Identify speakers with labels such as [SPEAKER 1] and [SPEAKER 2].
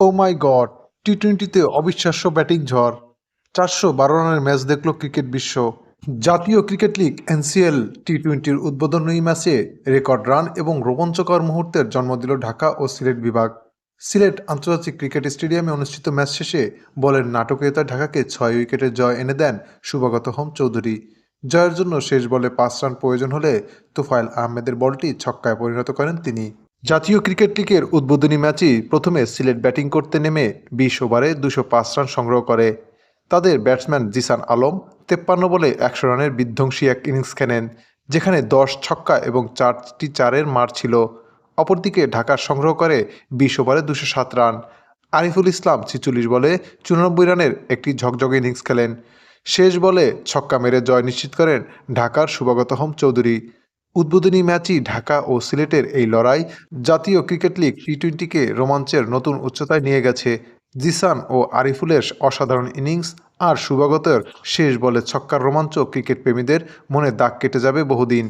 [SPEAKER 1] ও মাই god টি টোয়েন্টিতে অবিশ্বাস্য batting ঝড়। চারশো বারো রানের ম্যাচ দেখল ক্রিকেট বিশ্ব। জাতীয় ক্রিকেট লিগ এনসিএল টি টোয়েন্টির উদ্বোধনী ম্যাচে রেকর্ড রান এবং রোমাঞ্চকর মুহূর্তের জন্ম দিল ঢাকা ও সিলেট বিভাগ। সিলেট আন্তর্জাতিক ক্রিকেট স্টেডিয়ামে অনুষ্ঠিত ম্যাচ শেষে বলের নাটকীয়তা ঢাকাকে ছয় উইকেটের জয় এনে দেন শুভাগত হোম চৌধুরী। জয়ের জন্য শেষ বলে পাঁচ রান প্রয়োজন হলে তোফায়েল আহমেদের বলটি ছক্কায় পরিণত করেন তিনি। জাতীয় ক্রিকেট লিগের উদ্বোধনী ম্যাচেই প্রথমে সিলেট ব্যাটিং করতে নেমে বিশ ওভারে দুশো পাঁচ রান সংগ্রহ করে। তাদের ব্যাটসম্যান জিসান আলম তেপ্পান্ন বলে একশো রানের বিধ্বংসী এক ইনিংস খেলেন, যেখানে দশ ছক্কা এবং চারটি চারের মার ছিল। অপরদিকে ঢাকা সংগ্রহ করে বিশ ওভারে দুশো সাত রান। আরিফুল ইসলাম ছিচল্লিশ বলে চুরানব্বই রানের একটি ঝকঝকে ইনিংস খেলেন। শেষ বলে ছক্কা মেরে জয় নিশ্চিত করেন ঢাকার শুভাগত হোম চৌধুরী। উদ্বোধনী ম্যাচই ঢাকা ও সিলেটের এই লড়াই জাতীয় ক্রিকেট লিগ টি টোয়েন্টিকে রোমাঞ্চের নতুন উচ্চতায় নিয়ে গেছে। জিসান ও আরিফুলের অসাধারণ ইনিংস আর সুবাগতের শেষ বলে ছক্কার রোমাঞ্চ ক্রিকেট প্রেমীদের মনে দাগ কেটে যাবে বহুদিন।